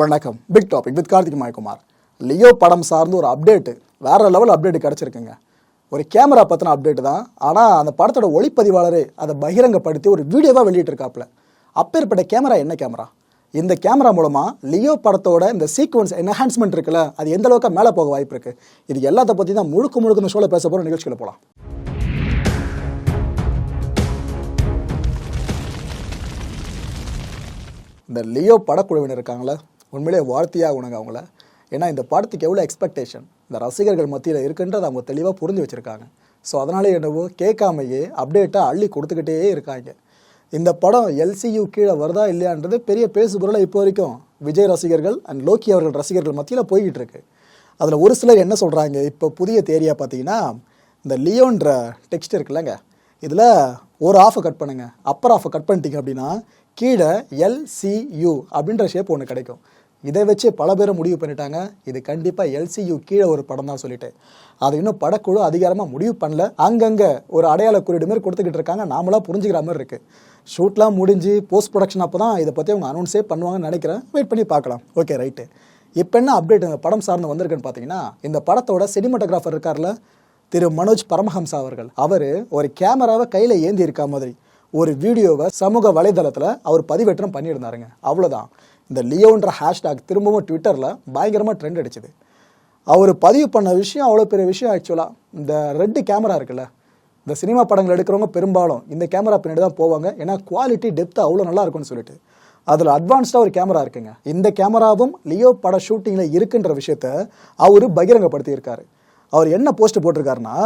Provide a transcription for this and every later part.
வணக்கம். Big topic with Karthik Mayakumar. Leo படம் சார்ந்து ஒரு அப்டேட்டு வேறு லெவல் அப்டேட் கிடச்சிருக்குங்க. ஒரு கேமரா பற்றின அப்டேட் தான். ஆனால் அந்த படத்தோட ஒளிப்பதிவாளரே அதை பகிரங்கப்படுத்தி ஒரு வீடியோவாக வெளியிட்டிருக்காப்புல. அப்பேற்பட்ட கேமரா என்ன கேமரா இந்த கேமரா மூலமாக லியோ படத்தோட இந்த சீக்வன்ஸ் என்ஹான்ஸ்மெண்ட் இருக்குல்ல அது எந்த அளவுக்கு மேலே போக வாய்ப்பு இருக்குது இது எல்லாத்த பற்றி தான் முழுக்க முழுக்க இந்த ஷோவில் பேச போகிற நிகழ்ச்சியில் போகலாம் இந்த லியோ படக்குழுவினர் இருக்காங்களே உண்மையிலே வாழ்த்தியாகணுங்க அவங்கள. ஏன்னா இந்த படத்துக்கு எவ்வளோ எக்ஸ்பெக்டேஷன் இந்த ரசிகர்கள் மத்தியில் இருக்குன்றதை அவங்க தெளிவாக புரிஞ்சு வச்சுருக்காங்க. ஸோ அதனால என்னவோ கேட்காமையே அப்டேட்டாக அள்ளி கொடுத்துக்கிட்டே இருக்காங்க. இந்த படம் எல்சியு கீழே வருதா இல்லையான்றது பெரிய பேசுபொருளை இப்போ வரைக்கும் விஜய் ரசிகர்கள் அண்ட் லோக்கி அவர்கள் ரசிகர்கள் மத்தியில் போய்கிட்டு இருக்கு. அதில் ஒரு சிலர் என்ன சொல்கிறாங்க இப்போ புதிய தேரியாக பார்த்தீங்கன்னா இந்த லியோன்ற டெக்ஸ்ட் இருக்குல்லங்க. இதில் ஒரு ஆஃபை கட் பண்ணுங்கள் அப்பர் ஆஃபை கட் பண்ணிட்டீங்க அப்படின்னா கீழே எல்சியு அப்படின்ற ஷேப் ஒன்று கிடைக்கும். இதை வச்சு பல பேரும் முடிவு பண்ணிட்டாங்க. இது கண்டிப்பாக எல்சியு கீழே ஒரு படம் தான் சொல்லிட்டு. அதை இன்னும் படக்குழு அதிகாரமாக முடிவு பண்ணல. அங்கங்கே ஒரு அடையாள குறியீடு மாதிரி கொடுத்துக்கிட்டு இருக்காங்க. நாமளாக புரிஞ்சுக்கிற மாதிரி இருக்குது ஷூட்லாம் முடிஞ்சு போஸ்ட் ப்ரொடக்ஷன் அப்போ தான் இதை பற்றி அவங்க அனௌன்ஸே பண்ணுவாங்கன்னு நினைக்கிறேன். வெயிட் பண்ணி பார்க்கலாம். ஓகே ரைட்டு இப்போ என்ன அப்டேட் இந்த படம் சார்ந்து வந்திருக்குன்னு பார்த்தீங்கன்னா இந்த படத்தோட சினிமாட்டோகிராஃபர் இருக்கார்ல திரு மனோஜ் பரமஹம்சா அவர்கள். அவர் ஒரு கேமராவை கையில் ஏந்தி இருக்கா மாதிரி. ஒரு வீடியோவை சமூக வலைதளத்தில் அவர் பதிவேற்றம் பண்ணியிருந்தாருங்க. அவ்வளோதான் இந்த லியோன்ற ஹேஷ்டாக் திரும்பவும் ட்விட்டரில் பயங்கரமாக ட்ரெண்ட் அடிச்சுது. அவர் பதிவு பண்ண விஷயம் அவ்வளோ பெரிய விஷயம் ஆக்சுவலாக இந்த ரெட்டு கேமரா இருக்குல்ல இந்த சினிமா படங்கள் எடுக்கிறவங்க பெரும்பாலும் இந்த கேமரா பின்னாடி தான் போவாங்க. ஏன்னா குவாலிட்டி டெப்த் அவ்வளோ நல்லா இருக்கும்னு சொல்லிட்டு. அதில் அட்வான்ஸ்டாக ஒரு கேமரா இருக்குங்க. இந்த கேமராவும் லியோ பட ஷூட்டிங்கில் இருக்குன்ற விஷயத்த அவர் பகிரங்கப்படுத்தியிருக்காரு. அவர் என்ன post போட்டிருக்காருன்னா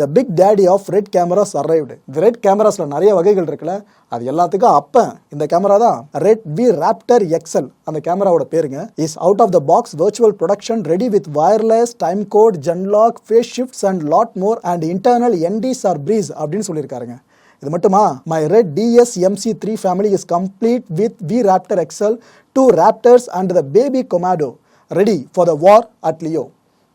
the big daddy of red cameras arrived இந்த ரெட் கேமராஸில் நிறைய வகைகள் இருக்குல்ல. அது எல்லாத்துக்கும் அப்போ இந்த கேமரா தான் ரெட் வி ராப்டர் எக்ஸல் அந்த கேமராவோட பேருங்க. Is out of the box virtual production ready with wireless time code genlock phase shifts and lot more and internal NDs are breeze அப்படின்னு சொல்லியிருக்காருங்க. இது மட்டுமா? My red DS MC three family is complete with V raptor XL two raptors and the baby Komodo ready for the war at Leo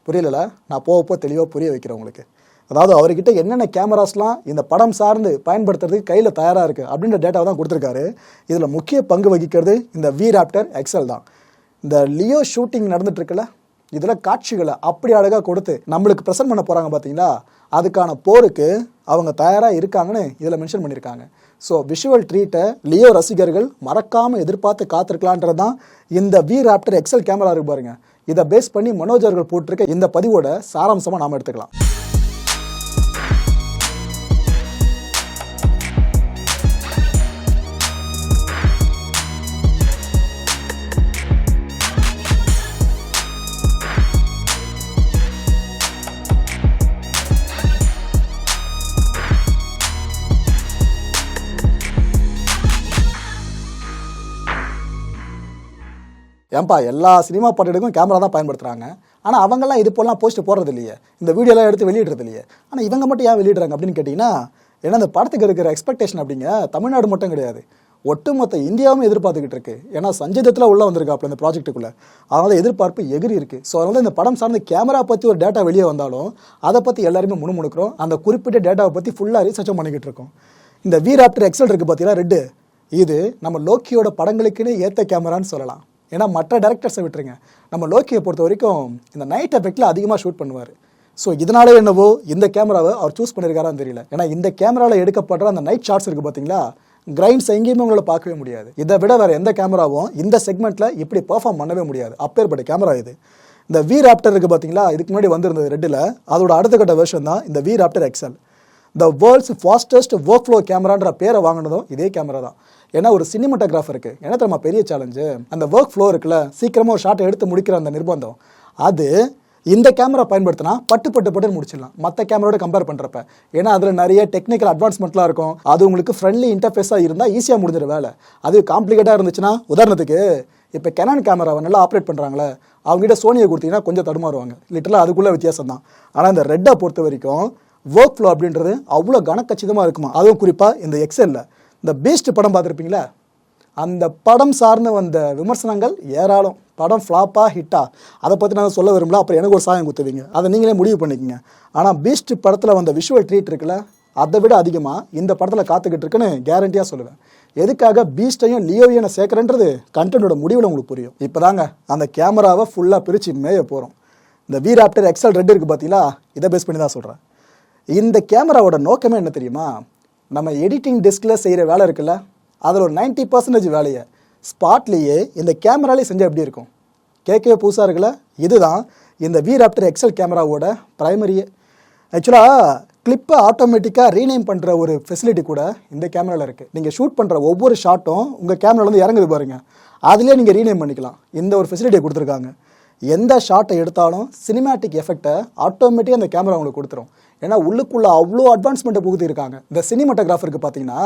புரியல நான் போக போக தெளிவாக புரிய வைக்கிறேன் உங்களுக்கு. அதாவது அவர்கிட்ட என்னென்ன கேமராஸ்லாம் இந்த படம் சார்ந்து பயன்படுத்துறதுக்கு கையில் தயாராக இருக்குது அப்படின்ற டேட்டாவை தான் கொடுத்துருக்காரு. இதில் முக்கிய பங்கு வகிக்கிறது இந்த வி ராப்டர் எக்ஸல் தான். இந்த லியோ ஷூட்டிங் நடந்துட்டுருக்குல்ல இதில் காட்சிகளை அப்படி அழகாக கொடுத்து நம்மளுக்கு ப்ரெசென்ட் பண்ண போகிறாங்க பார்த்தீங்களா அதுக்கான போருக்கு அவங்க தயாராக இருக்காங்கன்னு இதில் மென்ஷன் பண்ணியிருக்காங்க. ஸோ விஷுவல் ட்ரீட்டை லியோ ரசிகர்கள் மறக்காமல் எதிர்பார்த்து காத்திருக்கலான்றது தான் இந்த வி ராப்டர் எக்ஸல் கேமரா இருக்கு பாருங்க. இதை பேஸ் பண்ணி மனோஜர்கள் போட்டிருக்க இந்த பதிவோட சாராம்சமாக நாம் எடுத்துக்கலாம். ஏன்பா எல்லா சினிமா பாட்டுக்கும் கேமரா தான் பயன்படுத்துகிறாங்க ஆனால் அவங்கெல்லாம் இது போலாம் போஸ்ட் போடுறது இல்லையே இந்த வீடியோலாம் எடுத்து வெளியிடுறது இல்லையே ஆனால் இவங்க மட்டும் ஏன் வெளியிடுறாங்க அப்படின்னு கேட்டிங்கன்னா ஏன்னா இந்த படத்துக்கு இருக்கிற எக்ஸ்பெக்டேஷன் அப்படிங்க தமிழ்நாடு மட்டும் கிடையாது. ஒட்டுமொத்த இந்தியாவும் எதிர்பார்த்துக்கிட்டு இருக்கு. ஏன்னா சஞ்சீதத்தில் உள்ள வந்திருக்காப்புல இந்த ப்ராஜெக்ட்டுக்குள்ளே அதனால் எதிர்பார்ப்பு எகிரி இருக்குது ஸோ அதனால் இந்த படம் சார்ந்த கேமரா பற்றி ஒரு டேட்டா வெளியே வந்தாலும் அதை பற்றி எல்லாருமே முணுமுணுக்கிறோம். அந்த குறிப்பிட்ட டேட்டாவை பற்றி ஃபுல்லாக ரிசர்ச்சும் பண்ணிக்கிட்டு இருக்கோம். இந்த வீராப்டர் எக்ஸல் இருக்குது பார்த்தீங்கன்னா ரெட்டு இது நம்ம லோக்கியோட படங்களுக்குன்னு ஏற்ற கேமரான்னு சொல்லலாம். ஏன்னா மற்ற டேரக்டர்ஸை விட்டுருங்க. நம்ம லோக்கியை பொறுத்த வரைக்கும் இந்த நைட் எஃபெக்டில் அதிகமாக ஷூட் பண்ணுவார். ஸோ இதனாலே என்னவோ இந்த கேமராவை அவர் சூஸ் பண்ணியிருக்காரான்னு தெரியல. ஏன்னா இந்த கேமராவில் எடுக்கப்படுற அந்த நைட் ஷாட்ஸ் இருக்குது பார்த்தீங்களா கிரைண்ட்ஸ் எங்கேயுமே உங்களால் பார்க்கவே முடியாது. இதை விட வேறு எந்த கேமராவும் இந்த செக்மெண்ட்டில் இப்படி பர்ஃபார்ம் பண்ணவே முடியாது. அப்பேற்பட்ட கேமரா இது. இந்த வி ராப்டர் இருக்குது பார்த்தீங்களா இதுக்கு முன்னாடி வந்திருந்தது ரெட்டில் அதோட அடுத்த கட்ட வருஷன் தான் இந்த V raptor XL the world's fastest workflow கேமரான்ற பேரை வாங்கினதும் இதே கேமரா தான். ஏன்னா ஒரு சினிமாட்டோகிராஃபருக்கு என்ன தெரியுமா பெரிய சேலஞ்சு அந்த ஒர்க் ஃப்ளோ இருக்குல்ல சீக்கிரமாக ஒரு ஷாட்டை எடுத்து முடிக்கிற அந்த நிர்பந்தம். அது இந்த கேமரா பயன்படுத்தினா பட்டு பட்டு பட்டு முடிச்சிடலாம். மற்ற கேமராவோட கம்பேர் பண்ணுறப்ப ஏன்னா அதில் நிறைய டெக்னிக்கல் அட்வான்ஸ்மெண்ட்லாம் இருக்கும். அது உங்களுக்கு ஃப்ரெண்ட்லி இன்டர்ஃபேஸாக இருந்தால் ஈஸியாக முடிஞ்சிட வேலை. அது காம்ப்ளிகேட்டாக இருந்துச்சுன்னா உதாரணத்துக்கு இப்போ கெனான் கேமராவை நல்லா ஆப்ரேட் பண்ணுறாங்களே அவங்ககிட்ட சோனியை கொடுத்தீங்கன்னா கொஞ்சம் தடுமாறுவாங்க. லிட்டலாக அதுக்குள்ளே வித்தியாசம் தான். ஆனால் இந்த ரெட்டை பொறுத்த வரைக்கும் ஒர்க் ஃப்ளோ அப்படின்றது அவ்வளோ கனக்கச்சிதமாக இருக்குமா? அதுவும் குறிப்பாக இந்த எக்ஸலில் இந்த பீஸ்ட் படம் பார்த்துருப்பீங்களா? அந்த படம் சார்ந்து வந்த விமர்சனங்கள் ஏராளம். படம் ஃப்ளாப்பா ஹிட்டா அதை பற்றி நான் சொல்ல விரும்பல அப்புறம் எனக்கு ஒரு சாயம் குத்துவீங்க. அதை நீங்களே முடிவு பண்ணிக்கோங்க. ஆனால் பீஸ்ட் படத்தில் வந்த விஷுவல் ட்ரீட் இருக்குல்ல அதை விட அதிகமாக இந்த படத்தில் காத்துக்கிட்டு இருக்குன்னு கேரண்டியாக சொல்லுவேன். எதுக்காக பீஸ்டையும் லியோவையும் நான் சேர்க்குறேன்றது கண்டனோட முடிவில் உங்களுக்கு புரியும். இப்போ தாங்க அந்த கேமராவை ஃபுல்லாக பிரித்து மேய போகிறோம் இந்த வீராப்டர் எக்ஸல் ரெட் இருக்குது பார்த்தீங்களா இதை பேஸ் பண்ணி தான் சொல்கிறேன் இந்த கேமராவோட நோக்கமே என்ன தெரியுமா? நம்ம எடிட்டிங் டெஸ்கில் செய்கிற வேலை இருக்குல்ல அதில் ஒரு 90% பர்சன்டேஜ் வேலையை ஸ்பாட்லேயே இந்த கேமராலே செஞ்சால் எப்படி இருக்கும்? கேட்கவே புதுசாக இருக்குல்ல? இதுதான் இந்த வீராப்டர் எக்ஸல் கேமராவோட ப்ரைமரியே ஆக்சுவலாக கிளிப்பை ஆட்டோமேட்டிக்காக ரீநேம் பண்ணுற ஒரு ஃபெசிலிட்டி கூட இந்த கேமராவில் இருக்குது நீங்கள் ஷூட் பண்ணுற ஒவ்வொரு ஷாட்டும் உங்கள் கேமராலேருந்து இறங்குது பாருங்க. அதிலே நீங்கள் ரீநேம் பண்ணிக்கலாம். இந்த ஒரு ஃபெசிலிட்டியை கொடுத்துருக்காங்க. எந்த ஷாட்டை எடுத்தாலும் சினிமேட்டிக் எஃபெக்டை ஆட்டோமேட்டிக்காக அந்த கேமரா உங்களுக்கு கொடுத்துரும். ஏன்னா உள்ளுக்குள்ளே அவ்வளோ அட்வான்ஸ்மெண்ட்டை புகுத்திருக்காங்க. இந்த சினிமாட்டோகிராஃபருக்கு பார்த்தீங்கன்னா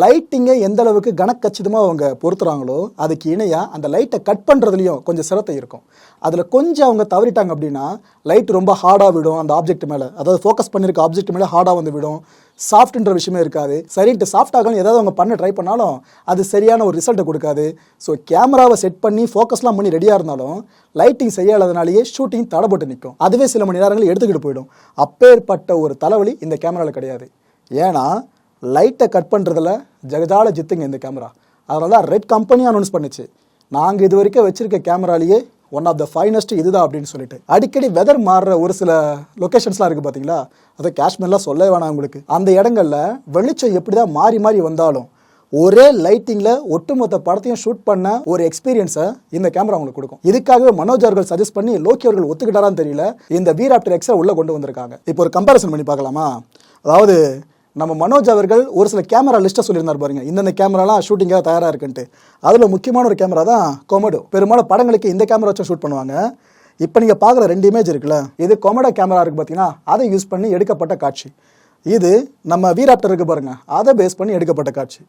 லைட்டிங்கை எந்த அளவுக்கு கனக்கச்சிதமாக அவங்க பொருத்துகிறாங்களோ அதுக்கு இணையாக அந்த லைட்டை கட் பண்ணுறதுலையும் கொஞ்சம் சிரத்தை இருக்கும். அதில் கொஞ்சம் அவங்க தவறிட்டாங்க அப்படின்னா லைட் ரொம்ப ஹார்டாக விடும் அந்த ஆப்ஜெக்ட் மேலே. அதாவது ஃபோக்கஸ் பண்ணியிருக்க ஆப்ஜெக்ட் மேலே ஹார்டாக வந்து விடும். சாஃப்ட்ன்ற விஷயமே இருக்காது. சரின்ட்டு சாஃப்ட் ஏதாவது அவங்க பண்ண ட்ரை பண்ணாலும் அது சரியான ஒரு ரிசல்ட்டை கொடுக்காது. ஸோ கேமராவை செட் பண்ணி ஃபோக்கஸ்லாம் பண்ணி ரெடியாக இருந்தாலும் லைட்டிங் செய்யாததுனாலேயே ஷூட்டிங் தடைப்பட்டு நிற்கும். அதுவே சில மணி நேரங்கள் எடுத்துக்கிட்டு போயிடும். அப்பேற்பட்ட ஒரு தலைவலி இந்த கேமராவில் கிடையாது. ஏன்னா லைட்டை கட் பண்ணுறதுல ஜெகஜால ஜித்துங்க இந்த கேமரா அதனால தான் ரெட் கம்பெனி அனௌன்ஸ் பண்ணுச்சு. நாங்கள் இது வரைக்கும் வச்சுருக்க கேமராலேயே ஒன் ஆஃப் த ஃபைனஸ்ட் இதுதான் அப்படின்னு சொல்லிட்டு. அடிக்கடி வெதர் மாறுற ஒரு சில லொக்கேஷன்ஸ்லாம் இருக்குது பார்த்தீங்களா அதை காஷ்மீர்லாம் சொல்லவே வேணாம் உங்களுக்கு. அந்த இடங்களில் வெளிச்சம் எப்படி தான் மாறி மாறி வந்தாலும் ஒரே லைட்டிங்கில் ஒட்டுமொத்த படத்தையும் ஷூட் பண்ண ஒரு எக்ஸ்பீரியன்ஸை இந்த கேமரா உங்களுக்கு கொடுக்கும். இதுக்காகவே மனோஜ் அவர்கள் சஜஸ்ட் பண்ணி லோக்கி அவர்கள் ஒத்துக்கிட்டாரான்னு தெரியல. இந்த வீராப்டர் எக்ஸை உள்ளே கொண்டு வந்திருக்காங்க. இப்போ ஒரு கம்பேரிசன் பண்ணி பார்க்கலாமா? அதாவது நம்ம மனோஜ் அவர்கள் ஒரு சில கேமரா லிஸ்ட்டை சொல்லியிருந்தார் பாருங்க. இந்தந்த கேமராலாம் ஷூட்டிங்காக தயாராக இருக்குன்ட்டு. அதில் முக்கியமான ஒரு கேமரா தான் கொமடோ பெரும்பாலும் படங்களுக்கு இந்த கேமரா வச்சு ஷூட் பண்ணுவாங்க. இப்போ நீங்கள் பார்க்குற ரெண்டு இமேஜ் இருக்குல்ல இது கொமடோ கேமரா இருக்குது பார்த்தீங்கன்னா அதை யூஸ் பண்ணி எடுக்கப்பட்ட காட்சி. இது நம்ம வீராப்டர் இருக்குது பாருங்கள் அதை பேஸ் பண்ணி எடுக்கப்பட்ட காட்சி.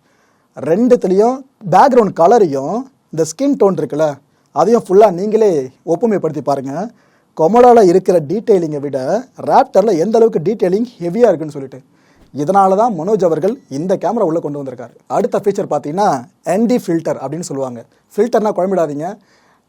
ரெண்டுத்துலேயும் பேக்ரவுண்ட் கலரையும் இந்த ஸ்கின் டோன் இருக்குல்ல அதையும் ஃபுல்லாக நீங்களே ஒப்புமைப்படுத்தி பாருங்கள் கொமடோவில் இருக்கிற டீட்டெயிலிங்கை விட ராப்டரில் எந்த அளவுக்கு டீட்டெயிலிங் ஹெவியாக இருக்குன்னு சொல்லிட்டு இதனால தான் மனோஜ் அவர்கள் இந்த கேமரா உள்ளே கொண்டு வந்திருக்காரு. அடுத்த ஃபீச்சர் பார்த்தீங்கன்னா என்டி ஃபில்டர் அப்படின்னு சொல்லுவாங்க. ஃபில்டர்னால் குழம்பிடாதீங்க.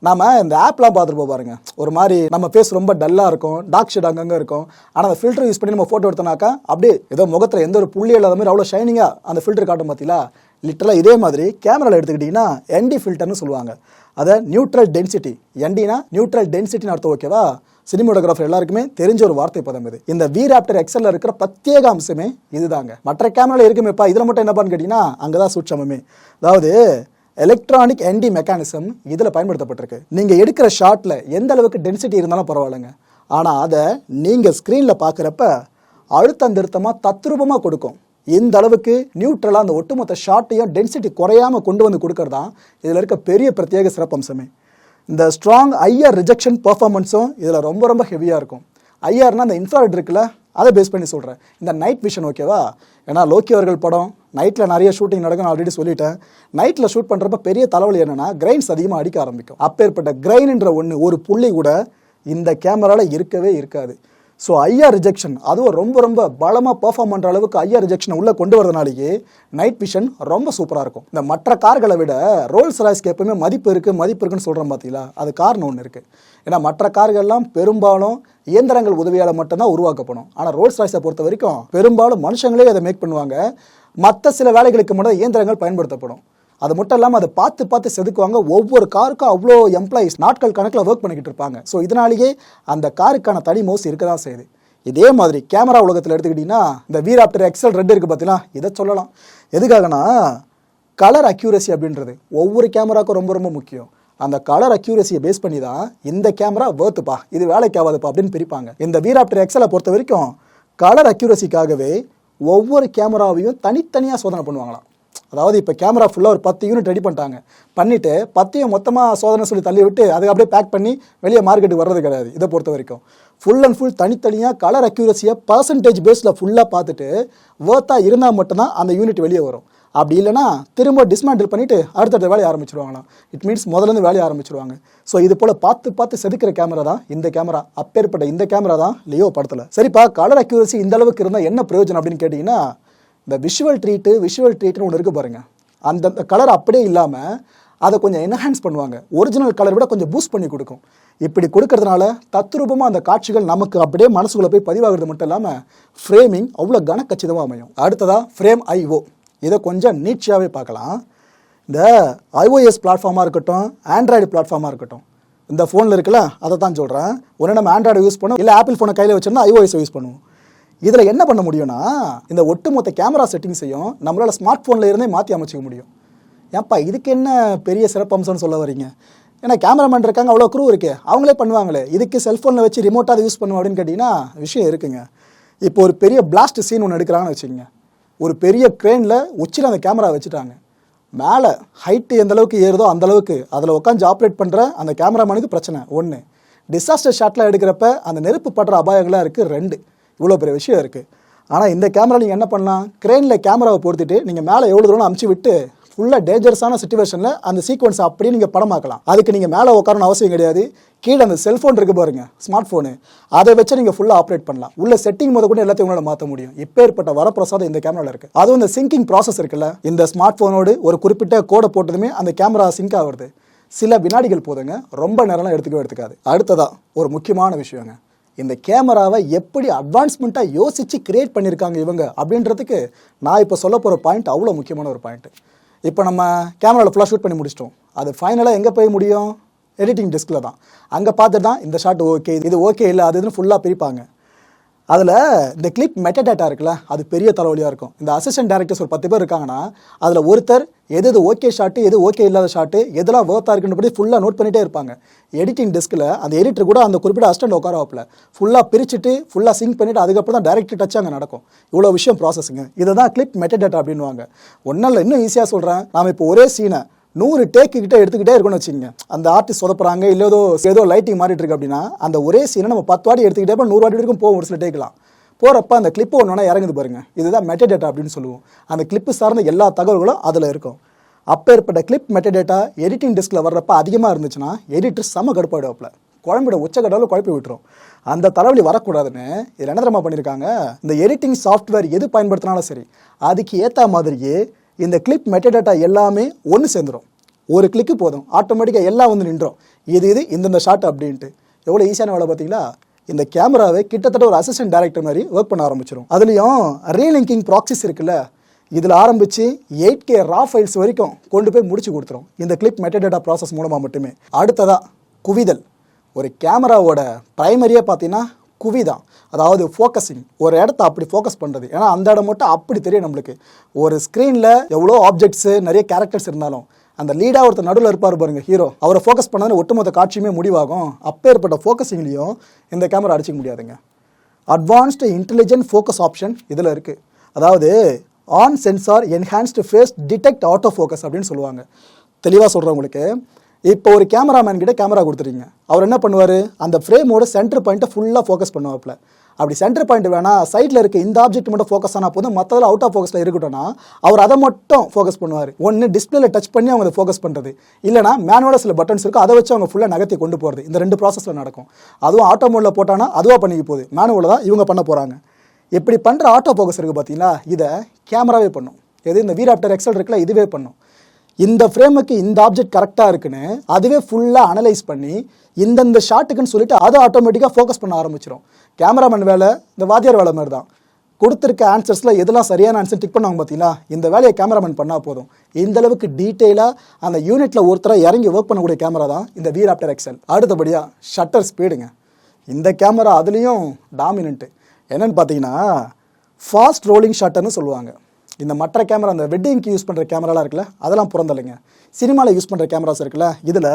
நாம் இந்த ஆப்லாம் பார்த்துட்டு பாருங்க. ஒரு மாதிரி நம்ம ஃபேஸ் ரொம்ப டல்லாக இருக்கும் டார்க் ஷேட் அங்கங்கே இருக்கும். ஆனால் அந்த ஃபில்டர் யூஸ் பண்ணி நம்ம ஃபோட்டோ எடுத்தோம்னாக்கா அப்படியே ஏதோ முகத்தில் எந்த ஒரு புள்ளி இல்லாத மாதிரி அவ்வளோ ஷைனிங்காக அந்த ஃபில்டர் காட்டும் பார்த்தீங்களா லிட்டரலாக இதே மாதிரி கேமராவில் எடுத்துக்கிட்டிங்கன்னா என்டி ஃபில்டர்னு சொல்லுவாங்க. அதை நியூட்ரல் டென்சிட்டி என்டினா நியூட்ரல் டென்சிட்டின்னு அர்த்தம் ஓகேவா சினிமோட்டோகிராஃபர் எல்லாருக்குமே தெரிஞ்ச ஒரு வார்த்தை பதம் இது. இந்த வீராப்டர் எக்ஸல்ல இருக்கிற பிரத்யேக அம்சமே இதுதாங்க. மற்ற கேமரால இருக்குமேப்பா இதில் மட்டும் என்னப்பான்னு கேட்டிங்கன்னா அங்கே தான் சூட்சமமே. அதாவது எலக்ட்ரானிக் என்டி மெக்கானிசம் இதில் பயன்படுத்தப்பட்டிருக்கு. நீங்கள் எடுக்கிற ஷாட்டில் எந்த அளவுக்கு டென்சிட்டி இருந்தாலும் பரவாயில்லைங்க. ஆனால் அதை நீங்கள் ஸ்க்ரீனில் பார்க்குறப்ப அழுத்தம் திருத்தமாக தத்ரூபமாக கொடுக்கும். இந்த அளவுக்கு நியூட்ரலாக அந்த ஒட்டுமொத்த ஷாட்டையும் டென்சிட்டி குறையாம கொண்டு வந்து கொடுக்கறது தான் இதில் இருக்க பெரிய பிரத்யேக சிறப்பம்சமே. இந்த ஸ்ட்ராங் ஐஆர் ரிஜெக்ஷன் பர்ஃபார்மன்ஸும் இதில் ரொம்ப ரொம்ப ஹெவியாக இருக்கும். ஐஆர்னா அந்த இன்ஃப்ராட் இருக்குல்ல அதை பேஸ் பண்ணி சொல்கிறேன் இந்த நைட் விஷன் ஓகேவா ஏன்னா லோக்கி அவர்கள் படம் நைட்டில் நிறைய ஷூட்டிங் நடக்கும் நான் ஆல்ரெடி சொல்லிட்டேன் நைட்டில் ஷூட் பண்ணுறப்ப பெரிய தலைவலி என்னென்னா கிரைன்ஸ் அதிகமாக அடிக்க ஆரம்பிக்கும். அப்பேற்பட்ட கிரைன்ன்ற ஒன்று ஒரு புள்ளி கூட இந்த கேமராவில் இருக்கவே இருக்காது. ஸோ ஐஆர் ரிஜெக்ஷன் அதுவும் ரொம்ப ரொம்ப பலமாக பர்ஃபார்ம் பண்ணுற அளவுக்கு ஐஆர் ரிஜெக்ஷனை உள்ளே கொண்டு வரதுனாலேயே நைட் விஷன் ரொம்ப சூப்பராக இருக்கும். இந்த மற்ற கார்களை விட ரோல்ஸ் ராய்ஸ்க்கு எப்பவுமே மதிப்பு இருக்குது மதிப்பு இருக்குன்னு சொல்கிறோம் பார்த்தீங்களா அது காரணம் ஒன்று இருக்குது ஏன்னா மற்ற கார்கள்லாம் பெரும்பாலும் இயந்திரங்கள் உதவியால் மட்டும்தான் உருவாக்கப்படும். ஆனால் ரோல்ஸ் ராய்ஸை பொறுத்த வரைக்கும் பெரும்பாலும் மனுஷங்களே அதை மேக் பண்ணுவாங்க. மற்ற சில வேலைகளுக்கு மட்டும் இயந்திரங்கள் பயன்படுத்தப்படும். அது மட்டும் இல்லாமல் அதை பார்த்து பார்த்து செதுக்குவாங்க. ஒவ்வொரு காருக்கும் அவ்வளோ எம்ப்ளாயிஸ் நாட்கள் கணக்கில் ஒர்க் பண்ணிக்கிட்டு இருப்பாங்க. ஸோ இதனாலேயே அந்த காருக்கான தனி மோஸ் இருக்க தான் செய்யுது. இதே மாதிரி கேமரா உலகத்தில் எடுத்துக்கிட்டிங்கன்னா இந்த வீராப்டர் எக்ஸல் ரெட் இருக்குது பார்த்தீங்களா இதை சொல்லலாம். எதுக்காகனா கலர் அக்யூரசி அப்படின்றது ஒவ்வொரு கேமராவுக்கும் ரொம்ப ரொம்ப முக்கியம். அந்த கலர் அக்யூரசியை பேஸ் பண்ணி தான் இந்த கேமரா வேர்த்துப்பா இது வேலைக்கு ஆகாதுப்பா அப்படின்னு பிரிப்பாங்க. இந்த வீராப்டர் எக்ஸலை பொறுத்த வரைக்கும் கலர் அக்யூரசிக்காகவே ஒவ்வொரு கேமராவையும் தனித்தனியாக சோதனை பண்ணுவாங்களாம். அதாவது இப்போ கேமரா ஃபுல்லாக ஒரு பத்து யூனிட் ரெடி பண்ணிட்டாங்க. பண்ணிவிட்டு பத்தையும் மொத்தமாக சோதனை சொல்லி தள்ளி விட்டு அதுக்கு அப்படியே பேக் பண்ணி வெளியே மார்க்கெட்டுக்கு வர்றது கிடையாது. இதை பொறுத்த வரைக்கும். ஃபுல் அண்ட் ஃபுல் தனித்தனியாக கலர் அக்யூரஸியை பர்சன்டேஜ் பேஸில் ஃபுல்லாக பார்த்துட்டு வேர்த்தாக இருந்தால் மட்டும்தான் அந்த யூனிட் வெளியே வரும். அப்படி இல்லைனா திரும்ப டிஸ்மேண்டில் பண்ணிவிட்டு அடுத்தடுத்த வேலையை ஆரம்பிச்சிருவாங்களாம். இட் மீன்ஸ் முதலேருந்து வேலையை ஆரம்பிச்சிருவாங்க. ஸோ இது போல் பார்த்து பார்த்து செதுக்கிற கேமரா தான் இந்த கேமரா அப்பேற்பட்ட இந்த கேமரா தான் லியோ படத்தில். சரிப்பா கலர் அக்யூரசி இந்த அளவுக்கு இருந்தால் என்ன பிரயோஜனம் அப்படின்னு கேட்டிங்கன்னா இந்த விஷுவல் ட்ரீட்டு விஷுவல் ட்ரீட்னு ஒன்று இருக்குது பாருங்க. அந்த கலர் அப்படியே இல்லாமல் அதை கொஞ்சம் என்ஹான்ஸ் பண்ணுவாங்க. ஒரிஜினல் கலர் விட கொஞ்சம் பூஸ்ட் பண்ணி கொடுக்கும். இப்படி கொடுக்கறதுனால தத்ரூபமாக அந்த காட்சிகள் நமக்கு அப்படியே மனசுக்குள்ளே போய் பதிவாகிறது மட்டும் இல்லாமல் ஃப்ரேமிங் அவ்வளோ கனக்கச்சிதமாக அமையும். அடுத்ததாக ஃப்ரேம் ஐஓ இதை கொஞ்சம் நீட்சியாகவே பார்க்கலாம். இந்த ஐஓஎஸ் பிளாட்ஃபார்மாக இருக்கட்டும் ஆண்ட்ராய்டு பிளாட்ஃபார்மாக இருக்கட்டும். இந்த ஃபோனில் இருக்குல்ல அதை தான் சொல்கிறேன் ஒன்று நம்ம ஆண்ட்ராய்டு யூஸ் பண்ணுவோம் இல்லை ஆப்பிள் ஃபோனை கையில் வச்சுருந்தா ஐஓஎஸ் யூஸ் பண்ணுவோம். இதில் என்ன பண்ண முடியும்னா இந்த ஒட்டுமொத்த கேமரா செட்டிங்ஸையும் நம்மளால் ஸ்மார்ட் ஃபோனில் இருந்தே மாற்றி அமைச்சிக்க முடியும். ஏன்ப்பா இதுக்கு என்ன பெரிய சிறப்பம்சம்னு சொல்ல வரீங்க? ஏன்னா கேமராமேன் இருக்காங்க அவ்வளோ குரூ இருக்கு. அவங்களே பண்ணுவாங்களே. இதுக்கு செல்ஃபோனில் வச்சு ரிமோட்டாக யூஸ் பண்ணுவோம் அப்படின்னு கேட்டிங்கன்னா விஷயம் இருக்குங்க. இப்போ ஒரு பெரிய பிளாஸ்ட் சீன் ஒன்று எடுக்கிறாங்கன்னு வச்சுக்கோங்க. ஒரு பெரிய க்ரெயினில் உச்சியில் அந்த கேமரா வச்சுட்டாங்க. மேலே ஹைட்டு எந்த அளவுக்கு ஏறுதோ அந்தளவுக்கு அதில் உட்காந்து ஆப்ரேட் பண்ணுற அந்த கேமராமேனுக்கு பிரச்சனை. ஒன்று டிசாஸ்டர் ஷாட்டில் எடுக்கிறப்ப அந்த நெருப்பு படுற அபாயங்களாக இருக்குது ரெண்டு இவ்வளோ பெரிய விஷயம் இருக்குது ஆனால் இந்த கேமரா நீங்கள் என்ன பண்ணலாம்? க்ரெயினில் கேமராவை பொறுத்துட்டு நீங்கள் மேலே எவ்வளோ தூரம் அமுச்சு விட்டு ஃபுல்லாக டேஞ்சரஸான சுச்சுவேஷனில் அந்த சீக்வன்ஸ் அப்படியே நீங்கள் படமாக்கலாம் அதுக்கு நீங்கள் மேலே உட்காரணும் அவசியம் கிடையாது. கீழே அந்த செல்ஃபோன் இருக்கு பாருங்க ஸ்மார்ட் ஃபோனு அதை வச்சு நீங்கள் ஃபுல்லாக ஆப்ரேட் பண்ணலாம். உள்ள செட்டிங் முத கூட எல்லாத்தையும் உங்களால் மாற்ற முடியும். இப்போ ஏற்பட்ட வரப்பிரசாதம் இந்த கேமராவில் இருக்குது அதுவும் இந்த சிங்கிங் ப்ராசஸ் இருக்குல்ல இந்த ஸ்மார்ட் ஃபோனோடு ஒரு குறிப்பிட்ட கோடை போட்டதுமே அந்த கேமரா சிங்க் ஆகுறது. சில வினாடிகள் போதுங்க ரொம்ப நேரம்லாம் எடுத்துக்கவே எடுத்துக்காது. அடுத்ததாக ஒரு முக்கியமான விஷயங்க. இந்த கேமராவை எப்படி அட்வான்ஸ்மெண்ட்டாக யோசித்து கிரியேட் பண்ணியிருக்காங்க இவங்க அப்படின்றதுக்கு நான் இப்போ சொல்ல போகிற பாயிண்ட் அவ்வளோ முக்கியமான ஒரு பாயிண்ட்டு இப்போ நம்ம கேமராவில் ஃபுல்லாக ஷூட் பண்ணி முடிச்சிட்டோம். அது ஃபைனலாக எங்கே போய் முடியும்? எடிட்டிங் டிஸ்கில் தான். அங்கே பார்த்துட்டு தான் இந்த ஷாட் ஓகே இது ஓகே இல்லை அது இதுன்னு ஃபுல்லாக பிரிப்பாங்க. அதில் இந்த கிளிப் மெட்டடேட்டா இருக்குல்ல அது பெரிய தலைவலியாக இருக்கும். இந்த அசிஸ்டன்ட் டேரக்டர்ஸ் ஒரு பத்து பேர் இருக்காங்கன்னா அதில் ஒருத்தர் எது எது ஓகே ஷாட்டு எது ஓகே இல்லாத ஷாட்டு எதெல்லாம் ஒர்த்தாக இருக்குன்னு படி ஃபுல்லாக நோட் பண்ணிகிட்டே இருப்பாங்க. எடிட்டிங் டெஸ்கில் அந்த எடிட்டர் கூட அந்த குறிப்பிட்ட அசிஸ்டன்ட் உட்கார வைப்பில் ஃபுல்லாக பிரிச்சுட்டு ஃபுல்லாக சிங்க் பண்ணிவிட்டு அதுக்கப்புறம் தான் டேரக்டர் டச் அங்கே நடக்கும். இவ்வளோ விஷயம் ப்ராசஸுங்க இதை தான் கிளிப் மெட்டடேட்டா அப்படின்வாங்க ஒன்றும் இல்லை இன்னும் ஈஸியாக சொல்கிறேன் நாம் இப்போ ஒரே சீனை நூறு டேக்கு கிட்ட எடுத்துக்கிட்டே இருக்கணும்னு வச்சுங்க அந்த ஆர்டிஸ்ட் சொதப்புறாங்க இல்லை ஏதோ ஏதோ லைட்டிங் மாறிட்டு இருக்கு அப்படின்னா அந்த ஒரே சீனை நம்ம பத்து வாட்டி எடுத்துக்கிட்டே போய் நூறு வாட்டி வரைக்கும் போகும் ஒரு சில டேக்கலாம் போகிறப்ப அந்த கிளிப்பு ஒன்று இறங்குது பாருங்க. இதுதான் மெட்டடேட்டா அப்படின்னு சொல்லுவோம். அந்த கிளிப்பு சார்ந்த எல்லா தகவல்களும் அதில் இருக்கும். அப்பேற்பட்ட கிளிப் மெட்டடேட்டா எடிட்டிங் டெஸ்கில் வர்றப்ப அதிகமாக இருந்துச்சுன்னா எடிட்டர் செம கடுப்பாடுவாப்பில் குழம்பிட உச்சக்கடவில் குழப்பி விட்டுரும். அந்த தலைவலி வரக்கூடாதுன்னு இதில் என்ன தெரியுமா பண்ணியிருக்காங்க இந்த எடிட்டிங் சாஃப்ட்வேர் எது பயன்படுத்தினாலும் சரி அதுக்கு ஏற்ற மாதிரியே இந்த கிளிப் மெட்டடேட்டா எல்லாமே ஒன்று சேர்ந்துடும் ஒரு கிளிக்கு போதும். ஆட்டோமேட்டிக்காக எல்லாம் வந்து நின்றோம். இது இது இந்தந்த ஷாட் அப்படின்ட்டு. எவ்வளோ ஈஸியான வேலை பார்த்தீங்களா? இந்த கேமராவை கிட்டத்தட்ட ஒரு அசிஸ்டன்ட் டைரக்டர் மாதிரி ஒர்க் பண்ண ஆரம்பிச்சிடும் அதுலேயும் ரீலிங்கிங் ப்ராக்சிஸ் இருக்குல்ல? இதில் ஆரம்பித்து எயிட் கே ரா ஃபைல்ஸ் வரைக்கும் கொண்டு போய் முடிச்சு கொடுத்துரும். இந்த கிளிப் மெட்டடேட்டா ப்ராசஸ் மூலமாக மட்டுமே. அடுத்ததாக குவிதல். ஒரு கேமராவோட ப்ரைமரியே பார்த்தீங்கன்னா குவி தான் அதாவது ஃபோக்கஸிங் ஒரு இடத்த அப்படி ஃபோக்கஸ் பண்ணுறது ஏன்னா அந்த இடம் மட்டும் அப்படி தெரியும் நம்மளுக்கு. ஒரு ஸ்க்ரீனில் எவ்வளோ ஆப்ஜெக்ட்ஸு நிறைய கேரக்டர்ஸ் இருந்தாலும் அந்த லீடாக ஒருத்தர் நடுவில் இருப்பார் பாருங்க ஹீரோ அவரை ஃபோக்கஸ் பண்ணாலும் ஒட்டுமொத்த காட்சியுமே முடிவாகும். அப்பேற்பட்ட ஃபோக்கஸிங்லேயும் இந்த கேமரா அடிச்சிக்க முடியாதுங்க. அட்வான்ஸ்டு இன்டெலிஜென்ட் ஃபோக்கஸ் ஆப்ஷன் இதில் இருக்குது அதாவது on sensor enhanced face detect autofocus அப்படின்னு சொல்லுவாங்க. தெளிவாக சொல்கிறவங்களுக்கு இப்போ ஒரு கேமராமேன் கிட்ட கேமரா கொடுத்துறீங்க அவர் என்ன பண்ணுவார்? அந்த ஃப்ரேமோட சென்டர் பாயிண்ட்டை ஃபுல்லாக ஃபோக்கஸ் பண்ணுவாப்பில். அப்படி சென்டர் பாயிண்ட் வேணால் சைடில் இருக்க இந்த ஆப்ஜெக்ட் மட்டும் ஃபோக்கஸ் ஆனால் போதும் மற்றதில் அவுட் ஆஃப் ஃபோக்கஸில் இருக்கட்டும்னா அவர் அதை மட்டும் ஃபோக்கஸ் பண்ணுவார். ஒன்று டிஸ்பிளேல டச் பண்ணி அவங்க ஃபோக்கஸ் பண்ணுறது இல்லைனா மேனோட சில பட்டன்ஸ் இருக்கும் அதை வச்சு அவங்க ஃபுல்லாக நகர்த்தி கொண்டு போகிறது இந்த ரெண்டு ப்ராசஸில் நடக்கும். அதுவும் ஆட்டோ மோடில் போட்டானா அதுவாக பண்ணிக்க போகுது. மேனுவலில் தான் இவங்க பண்ண போகிறாங்க இப்படி பண்ணுற ஆட்டோ ஃபோக்கஸ் இருக்குது பார்த்தீங்களா இதை கேமராவே பண்ணும். எது இந்த வீராப்டர் எக்ஸல் இருக்குல்ல இதுவே பண்ணும். இந்த ஃப்ரேமுக்கு இந்த ஆப்ஜெக்ட் கரெக்டாக இருக்குன்னு அதுவே ஃபுல்லாக அனலைஸ் பண்ணி இந்தந்த ஷாட்டுக்குன்னு சொல்லிட்டு அதை ஆட்டோமேட்டிக்காக ஃபோக்கஸ் பண்ண ஆரம்பிச்சிடும் கேமராமேன் வேலை இந்த வாத்தியார் வேலை மாதிரி தான் கொடுத்துருக்க ஆன்சர்ஸில் எதெல்லாம் சரியான ஆன்சர் டிக் பண்ணுவாங்க பார்த்தீங்களா? இந்த வேலையை கேமராமேன் பண்ணால் போதும். இந்த அளவுக்கு டீட்டெயிலாக அந்த யூனிட்டில் ஒருத்தராக இறங்கி ஒர்க் பண்ணக்கூடிய கேமரா தான் இந்த வீராப்டர் எக்ஸல் அடுத்தபடியாக ஷட்டர் ஸ்பீடுங்க இந்த கேமரா அதுலேயும் டாமினண்ட்டு என்னென்னு பார்த்தீங்கன்னா ஃபாஸ்ட் ரோலிங் ஷட்டர்னு சொல்லுவாங்க. இந்த மற்ற கேமரா அந்த வெட்டிங்க்கு யூஸ் பண்ணுற கேமராலாம் இருக்குல்ல அதெல்லாம் புறந்தலைங்க சினிமாவில் யூஸ் பண்ணுற கேமராஸ் இருக்குல்ல இதில்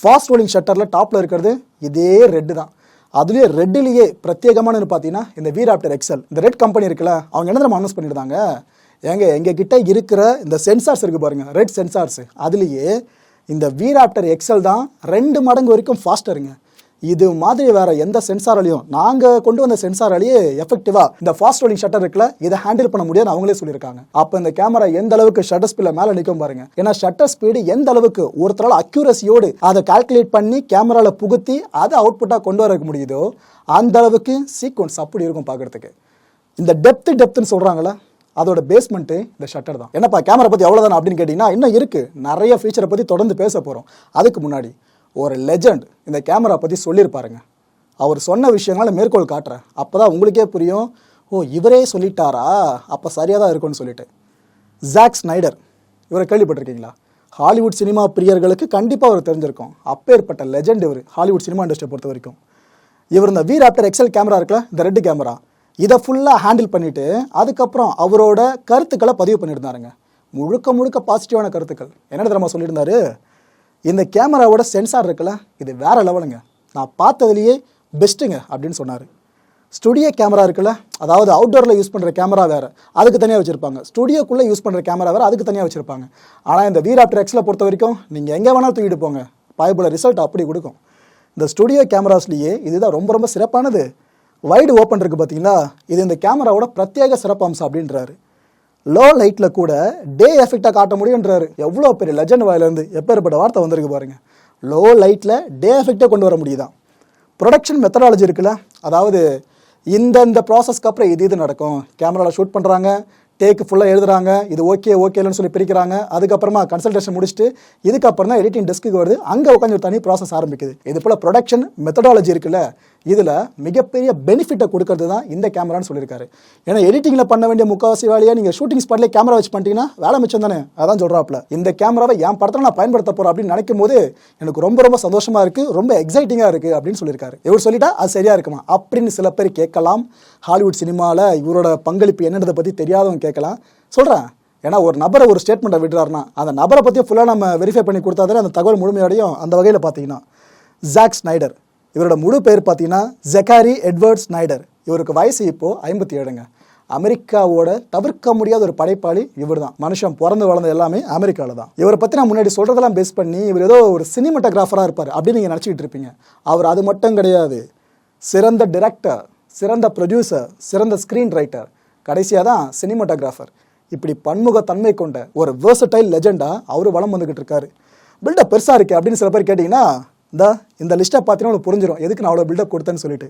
ஃபாஸ்ட் ரோலிங் ஷட்டரில் டாப்பில் இருக்கிறது இதே ரெட்டு தான். அதுலேயே ரெட்டிலேயே பிரத்யேகமானது பார்த்தீங்கன்னா இந்த வீராப்டர் எக்ஸல் இந்த ரெட் கம்பெனி இருக்குல்ல அவங்க என்ன நம்ம அனௌன்ஸ் பண்ணியிருந்தாங்க? ஏங்க எங்கள் கிட்டே இருக்கிற இந்த சென்சார்ஸ் இருக்குது பாருங்கள் ரெட் சென்சார்ஸ் அதுலேயே இந்த வீராப்டர் எக்ஸல் தான் ரெண்டு மடங்கு வரைக்கும் ஃபாஸ்டருங்க இது மாதிரி வேற எந்த சென்சாராலையும் நாங்கள் கொண்டு வந்த சென்சாராலேயே எஃபெக்டிவாக இந்த ஃபாஸ்ட் ரோலிங் ஷட்டர் இருக்குல்ல இதை ஹேண்டில் பண்ண முடியாதுன்னு அவங்களே சொல்லியிருக்காங்க. அப்போ இந்த கேமரா எந்த அளவுக்கு ஷட்டர் ஸ்பீடில் மேலே நிற்கும் பாருங்க. ஏன்னா ஷட்டர் ஸ்பீடு எந்த அளவுக்கு ஒருத்தரால் அக்யூரஸியோடு அதை கால்குலேட் பண்ணி கேமராவில் புகுத்தி அதை அவுட்புட்டாக கொண்டு வர முடியுதோ அந்த அளவுக்கு சீக்வன்ஸ் அப்படி இருக்கும் பார்க்கறதுக்கு இந்த டெப்த் டெப்த்னு சொல்கிறாங்களே அதோட பேஸ்மெண்ட்டு இந்த ஷட்டர் தான். என்னப்பா கேமரா பற்றி எவ்வளோதானே அப்படின்னு கேட்டிங்கன்னா இன்னும் இருக்குது நிறைய ஃபீச்சரை பற்றி தொடர்ந்து பேச போகிறோம் அதுக்கு முன்னாடி ஒரு லெஜண்ட் இந்த கேமரா பற்றி சொல்லியிருப்பாருங்க அவர் சொன்ன விஷயங்களை மேற்கோள் காட்டுறேன் அப்போ தான் உங்களுக்கே புரியும். ஓ இவரே சொல்லிட்டாரா? அப்போ சரியாக தான் இருக்கும்னு சொல்லிட்டு. ஜாக் ஸ்னைடர் இவரை கேள்விப்பட்டிருக்கீங்களா? ஹாலிவுட் சினிமா பிரியர்களுக்கு கண்டிப்பாக அவர் தெரிஞ்சிருக்கும். அப்பேற்பட்ட லெஜெண்ட் இவர் ஹாலிவுட் சினிமா இண்டஸ்ட்ரியை பொறுத்த வரைக்கும். இவர் இந்த வீர் ஆப்டர் எக்ஸல் கேமரா இருக்குல்ல இந்த ரெட்டு கேமரா இதை ஃபுல்லாக ஹேண்டில் பண்ணிவிட்டு அதுக்கப்புறம் அவரோட கருத்துக்களை பதிவு பண்ணியிருந்தாருங்க முழுக்க முழுக்க பாசிட்டிவான கருத்துக்கள். என்ன தெரியுமா சொல்லியிருந்தாரு? இந்த கேமராவோட சென்சார் இருக்குல்ல இது வேற லெவலுங்க நான் பார்த்ததுலேயே பெஸ்ட்டுங்க அப்படின்னு சொன்னார். ஸ்டுடியோ கேமரா இருக்குல்ல அதாவது அவுட்டோரில் யூஸ் பண்ணுற கேமரா வேறு அதுக்கு தனியாக வச்சுருப்பாங்க. ஸ்டுடியோக்குள்ளே யூஸ் பண்ணுற கேமரா வேறு அதுக்கு தனியாக வச்சுருப்பாங்க. ஆனால் இந்த வீராப்டர் எக்ஸில் பொறுத்த வரைக்கும் நீங்கள் எங்கே வேணாலும் தூக்கிட்டு போங்க. பாய்புல ரிசல்ட் அப்படி கொடுக்கும். இந்த ஸ்டுடியோ கேமராஸ்லேயே இதுதான் ரொம்ப ரொம்ப சிறப்பானது. வைடு ஓப்பன் இருக்குது பார்த்தீங்களா இது இந்த கேமராவோட பிரத்யேக சிறப்பம்சம் அப்படின்றாரு. லோ லைட்டில் கூட டே எஃபெக்டாக காட்ட முடியுன்றாரு எவ்வளோ பெரிய லெஜண்ட் வாயிலேருந்து எப்பேற்பட்ட வார்த்தை வந்திருக்கு பாருங்க. லோ லைட்டில் டே எஃபெக்டாக கொண்டு வர முடியுதான் ப்ரொடக்ஷன் மெத்தடாலஜி இருக்குல்ல? அதாவது இந்தந்த ப்ராசஸ்க்கு அப்புறம் இது இது நடக்கும். கேமராவில் ஷூட் பண்ணுறாங்க டேக்கு ஃபுல்லாக எழுதுறாங்க இது ஓகே ஓகேலன்னு சொல்லி பிரிக்கிறாங்க. அதுக்கப்புறமா கன்சல்டேஷன் முடிச்சுட்டு இதுக்கப்புறம் தான் எடிட்டிங் டெஸ்க்கு வருது. அங்கே உட்காந்து ஒரு தனி ப்ராசஸ் ஆரம்பிக்குது. இது போல் ப்ரொடக்ஷன் மெத்தடாலஜி இருக்குல்ல? இதில் மிகப்பெரிய பெனிஃபிட்டை கொடுக்கறது தான் இந்த கேமரான்னு சொல்லியிருக்காரு. ஏன்னா எடிட்டிங்கில் பண்ண வேண்டிய முக்கால்வாசி வேலையை நீங்கள் ஷூட்டிங் ஸ்பாட்லேயே கேமரா வச்சு பண்ணிட்டீங்கன்னா வேலை மிச்சம் தானே? அதான் சொல்கிறாப்புல இந்த கேமராவை என் படத்தில் நான் பயன்படுத்த போகிறேன் அப்படின்னு நினைக்கும் போது எனக்கு ரொம்ப ரொம்ப சந்தோஷமாக இருக்குது ரொம்ப எக்ஸைட்டிங்காக இருக்குது அப்படின்னு சொல்லியிருக்காரு. இவர் சொல்லிட்டா அது சரியாக இருக்குமா? அப்படின்னு சில பேர் கேட்கலாம். ஹாலிவுட் சினிமாவில் இவரோட பங்களிப்பு என்னன்றதை பற்றி தெரியாதவங்க கேட்கலாம். சொல்கிறேன் ஏன்னா ஒரு நபரை ஒரு ஸ்டேட்மெண்ட்டை விடுறாருன்னா அந்த நபரை பற்றி ஃபுல்லாக நம்ம வெரிஃபை பண்ணி கொடுத்தா அந்த தகவல் முழுமையோடையும் அந்த வகையில் பார்த்தீங்கன்னா. ஜாக் ஸ்னைடர் இவரோட முழு பேர் பார்த்தீங்கன்னா ஜெகாரி எட்வர்ட் ஸ்னைடர். இவருக்கு வயசு இப்போது ஐம்பத்தி ஏழுங்க. அமெரிக்காவோட தவிர்க்க முடியாத ஒரு படைப்பாளி இவர் தான் மனுஷன் பிறந்து வளர்ந்த எல்லாமே அமெரிக்காவில் தான். இவரை பற்றி நான் முன்னாடி சொல்கிறதெல்லாம் பேஸ் பண்ணி இவர் ஏதோ ஒரு சினிமட்டோகிராஃபராக இருப்பார் அப்படின்னு நீங்கள் நினச்சிக்கிட்டு இருப்பீங்க. அவர் அது மட்டும் கிடையாது. சிறந்த டிரெக்டர் சிறந்த ப்ரொடியூசர் சிறந்த ஸ்க்ரீன் ரைட்டர் கடைசியாக தான் சினிமட்டோகிராஃபர் இப்படி பன்முகத்தன்மை கொண்ட ஒரு வேர்சடைல் லெஜெண்டாக அவர் வளம் வந்துக்கிட்டு இருக்காரு. பில்டப் பெருசாக இருக்கு அப்படின்னு சில பேர் கேட்டிங்கன்னா இந்த இந்த லிஸ்ட்டை பார்த்தீங்கன்னா உங்களுக்கு புரிஞ்சிடும் எதுக்கு நான் அவ்வளோ பில்டப் கொடுத்தேன்னு சொல்லிட்டு.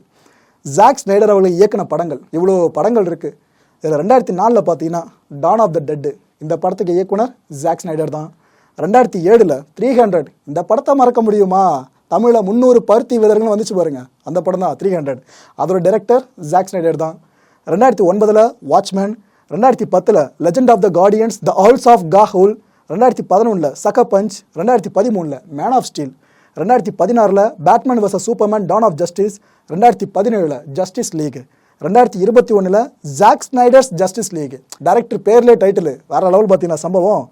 ஜாக் ஸ்னைடர் அவர்கள் இயக்கின படங்கள். இவ்வளோ படங்கள் இருக்குது இதில் ரெண்டாயிரத்தி நாலில் பார்த்தீங்கன்னா டான் ஆஃப் த டெட்டு இந்த படத்துக்கு இயக்குனர் ஜாக் ஸ்னைடர் தான். ரெண்டாயிரத்தி ஏழில் த்ரீ ஹண்ட்ரட் இந்த படத்தை மறக்க முடியுமா? தமிழில் முந்நூறு பருத்தி வீரர்கள் வந்துச்சு பாருங்கள் அந்த படம் தான் த்ரீ ஹண்ட்ரட் அதோட டைரக்டர் ஜாக் ஸ்னைடர் தான். ரெண்டாயிரத்தி ஒன்பதில் வாட்ச்மேன் ரெண்டாயிரத்தி பத்தில் legend of the guardians the owls of Gahoole ரெண்டாயிரத்தி பதினொன்றில் சக பஞ்ச் ரெண்டாயிரத்தி பதிமூணில் மேன் ஆஃப் ஸ்டீல் ரெண்டாயிரத்தி பதினாறில் Batman versus Superman dawn of justice ரெண்டாயிரத்தி பதினேழில் ஜஸ்டிஸ் லீக் ரெண்டாயிரத்தி இருபத்தி ஒன்றில் Zack Snyder's justice league director பேர்லே title வேறு லெவல் பார்த்தீங்கன்னா சம்பவம்.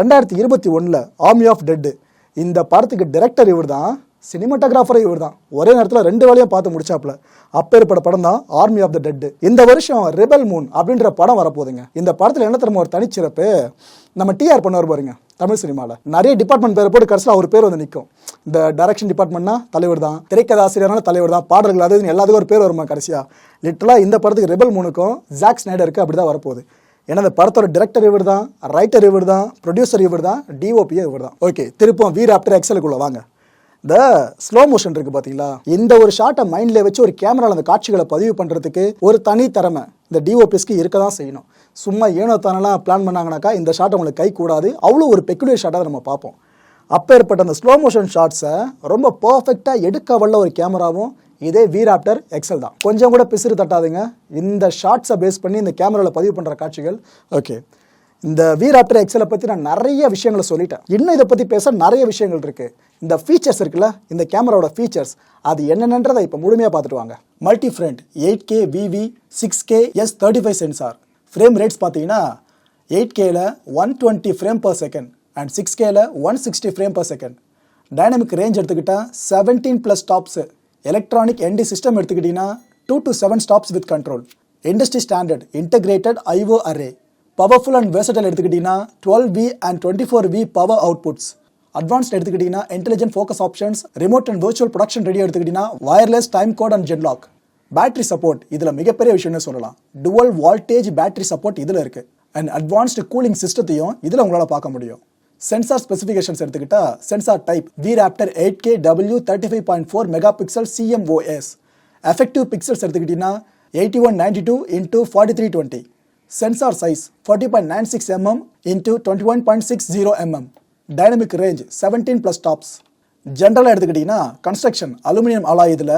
ரெண்டாயிரத்தி இருபத்தி ஒன்றில் ஆர்மி ஆஃப் டெட்டு இந்த படத்துக்கு டைரக்டர் இவர் தான் சினிமாட்டோகிராஃபரே இவர் தான் ஒரே நேரத்தில் ரெண்டு வேலையும் பார்த்து முடிச்சாப்புல. அப்பேற்பட்ட படம் தான் ஆர்மி ஆஃப் த டெட்டு இந்த வருஷம் ரெபல் மூன் அப்படின்ற படம் வரப்போகுதுங்க. இந்த படத்தில் என்ன தரமோ ஒரு தனிச்சிறப்பு? நம்ம டிஆர் பண்ணுவார் பாருங்க. தமிழ் சினிமாவில் நிறைய டிபார்ட்மெண்ட் பேரை போட்டு கடைசியில் அவர் பேர் வந்து நிற்கும் இந்த டைரக்ஷன் டிபார்ட்மெண்ட்னா தலைவர் தான். திரைக்கதாசிரியரான தலைவர் தான். பாடல்கள் அது எல்லாத்துக்கும் ஒரு பேர் வருமா கடைசியாக லிட்டலாக இந்த படத்துக்கு ரெபல் மூணுக்கும் ஜாக் ஸ்னைடருக்கு அப்படி தான் வரப்போகுது. ஏன்னா இந்த படத்தோட டிரெக்டர் இவர் தான் ரைட்டர் இவர் தான் ப்ரொடியூசர் இவர் தான் டிஓபியே இவர் தான். ஓகே திருப்பம் வீர் ஆப்டர் எக்ஸலுக்குள்ளே வாங்க. இந்த ஸ்லோ மோஷன் இருக்குது பார்த்தீங்களா இந்த ஒரு ஷாட்டை மைண்டில் வச்சு ஒரு கேமராவில் அந்த காட்சிகளை பதிவு பண்ணுறதுக்கு ஒரு தனி திறமை. இந்த டிஓபிஸ்க்கு இருக்க தான் செய்யணும். சும்மா ஏனோ தானெல்லாம் பிளான் பண்ணாங்கனாக்கா இந்த ஷாட் உங்களுக்கு கை கூடாது. அவ்வளோ ஒரு பெக்குலர் ஷாட்டாக நம்ம பார்ப்போம். அப்பேற்பட்ட அந்த ஸ்லோ மோஷன் ஷாட்ஸை ரொம்ப பர்ஃபெக்டாக எடுக்க வல்ல ஒரு கேமராவும் இதே வீராப்டர் எக்ஸல் தான். கொஞ்சம் கூட பிசிறு தட்டாதுங்க. இந்த ஷாட்ஸை பேஸ் பண்ணி இந்த கேமராவில் பதிவு பண்ணுற காட்சிகள் ஓகே இந்த வீராப்டர் எக்ஸலை பற்றி நான் நிறைய விஷயங்களை சொல்லிட்டேன். இன்னும் இதை பற்றி பேச நிறைய விஷயங்கள் இருக்குது இந்த ஃபீச்சர்ஸ் இருக்குல்ல இந்த கேமராவோட ஃபீச்சர்ஸ் அது என்னென்னன்றதை இப்போ முழுமையாக பார்த்துட்டு வாங்க. Multi format eight K VV six K S thirty five sensor frame rates பார்த்தீங்கன்னா எயிட் கேல one twenty frame per second and six கேல one sixty frame per second dynamic range எடுத்துக்கிட்டால் seventeen plus stops electronic ND system எடுத்துக்கிட்டிங்கன்னா two to seven stops with control industry standard integrated IO array powerful and versatile எடுத்துக்கிட்டிங்கன்னா twelve V and twenty four V power outputs advanced எடுத்துக்கிட்டிங்கன்னா intelligent focus options remote and virtual production ready எடுத்துக்கிட்டிங்கன்னா wireless time code and genlock battery support இதில் மிகப்பெரிய விஷயம்னு சொல்லலாம். Twelve voltage battery support இதில் இருக்குது and advanced cooling சிஸ்டத்தையும் இதில் உங்களால் பார்க்க முடியும். சென்சார் ஸ்பெசிஃபிகேஷன்ஸ் எடுத்துக்கிட்டா sensor type V raptor eight K W thirty five point four megapixel CMOS effective pixels எடுத்துக்கிட்டிங்கன்னா eighty one ninety two into forty three twenty sensor size forty point nine six MM into twenty one point six zero MM dynamic range seventeen plus stops ஜென்ரலாக எடுத்துக்கிட்டிங்கன்னா construction aluminium அலா இதில்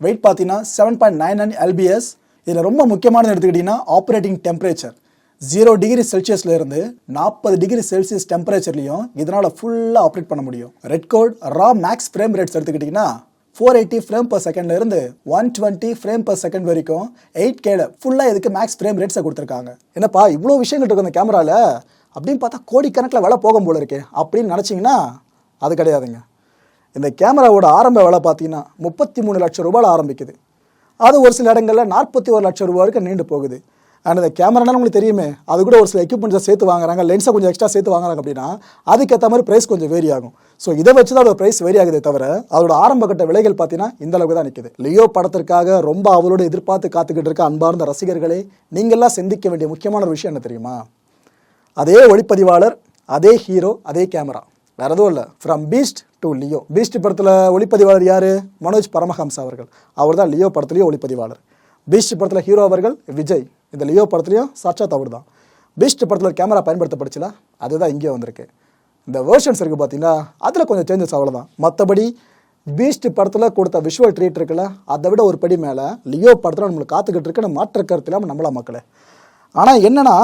weight பார்த்தீங்கன்னா seven point nine nine LBS இதில் ரொம்ப முக்கியமானது எடுத்துக்கிட்டிங்கன்னா operating temperature zero degree செல்சியஸ்ல இருந்து நாற்பது டிகிரி செல்சியஸ் டெம்பரேச்சர்லையும் இதனால் ஃபுல்லாக ஆப்ரேட் பண்ண முடியும். Red code raw max frame rates எடுத்துக்கிட்டிங்கன்னா four eighty frame per செகண்ட்லேருந்து one twenty frame per second வரைக்கும் எயிட் கேல ஃபுல்லாக இதுக்கு மேக்ஸ் ஃப்ரேம் ரேட்ஸை கொடுத்துருக்காங்க. என்னப்பா இவ்வளோ விஷயங்கள் இருக்கு அந்த கேமராவில் அப்படின்னு பார்த்தா கோடிக்கணக்கில் விலை போகும் போல இருக்கே. அப்படின்னு நினச்சிங்கன்னா அது கிடையாதுங்க. இந்த கேமராவோட ஆரம்ப விலை பார்த்தீங்கன்னா முப்பத்தி மூணு லட்சம் ரூபாயில் ஆரம்பிக்குது. அது ஒரு சில இடங்களில் நாற்பத்தி ஒரு லட்சம் ரூபா வரைக்கும் நீண்டு போகுது. அண்ட் இந்த கேமரானாலும் உங்களுக்கு தெரியுமே. அது கூட ஒரு சில எக்யூப்மெண்ட்ஸை சேர்த்து வாங்குறாங்க. லென்ஸை கொஞ்சம் எக்ஸ்ட்ரா சேர்த்து வாங்குறாங்க அப்படின்னா அதுக்கேற்ற மாதிரி ப்ரைஸ் கொஞ்சம் வேரி ஆகும். ஸோ இதை வச்சு தான் அதோட ப்ரைஸ் வேரி ஆகுதே தவிர அதோட ஆரம்ப கட்ட விலைகள் பார்த்தீங்கன்னா இந்த அளவுக்கு தான் நிற்குது லியோ படத்திற்காக ரொம்ப அவளோட எதிர்பார்த்து காத்துக்கிட்டு இருக்க அன்பார்ந்த ரசிகர்களே நீங்கள்லாம் சிந்திக்க வேண்டிய முக்கியமான ஒரு விஷயம் என்ன தெரியுமா? அதே ஒளிப்பதிவாளர் அதே ஹீரோ அதே கேமரா வேற எதுவும் இல்லை. ஃப்ரம் பீஸ்ட் டு லியோ பீஸ்ட் படத்தில் ஒளிப்பதிவாளர் யார்? மனோஜ் பரமஹம்சா அவர்கள். அவர் தான் லியோ படத்துலேயும் ஒளிப்பதிவாளர். பீஸ்ட் படத்தில் ஹீரோ அவர்கள் விஜய். இந்த லியோ படத்துலையும் சாட்சாத் அவர் தான். பீஸ்ட் படத்தில் கேமரா பயன்படுத்தப்படுச்சுல அதுதான் இங்கே வந்திருக்கு. இந்த வேர்ஷன்ஸ் இருக்குது பார்த்தீங்கன்னா அதில் கொஞ்சம் சேஞ்சஸ் அவ்வளோதான் மற்றபடி பீஸ்ட் படத்தில் கொடுத்த விஷுவல் ட்ரீட் இருக்குல்ல அதை விட ஒரு படி மேலே லியோ படத்தில் நம்மளுக்கு காத்துக்கிட்டு இருக்குன்னு மாற்ற கருத்து இல்லாமல் நம்மளா மக்களே. ஆனால் என்னென்னா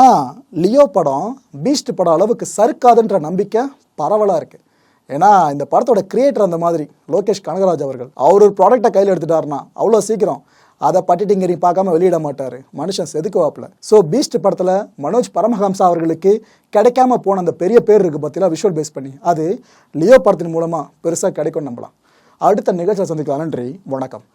லியோ படம் பீஸ்ட் படம் அளவுக்கு சறுக்காதுன்ற நம்பிக்கை பரவலாக இருக்குது ஏன்னா இந்த படத்தோட கிரியேட்டர் அந்த மாதிரி லோகேஷ் கனகராஜ் அவர்கள் அவர் ஒரு ப்ராடக்டை கையில் எடுத்துட்டாருன்னா அவ்வளோ சீக்கிரம் அதை பட்டிட்டிங்கரி பார்க்காம வெளியிட மாட்டார். மனுஷன் செதுக்குவாப்பில். ஸோ பீஸ்ட் படத்தில் மனோஜ் பரமஹம்சா அவர்களுக்கு கிடைக்காம போன அந்த பெரிய பேர் இருக்குது பார்த்தீங்களா விஷுவல் பேஸ் பண்ணி. அது லியோ படத்தின் மூலமாக பெருசாக கிடைக்கும் நம்பலாம். அடுத்த நிகழ்ச்சியை சந்திக்கலாம். நன்றி. வணக்கம்.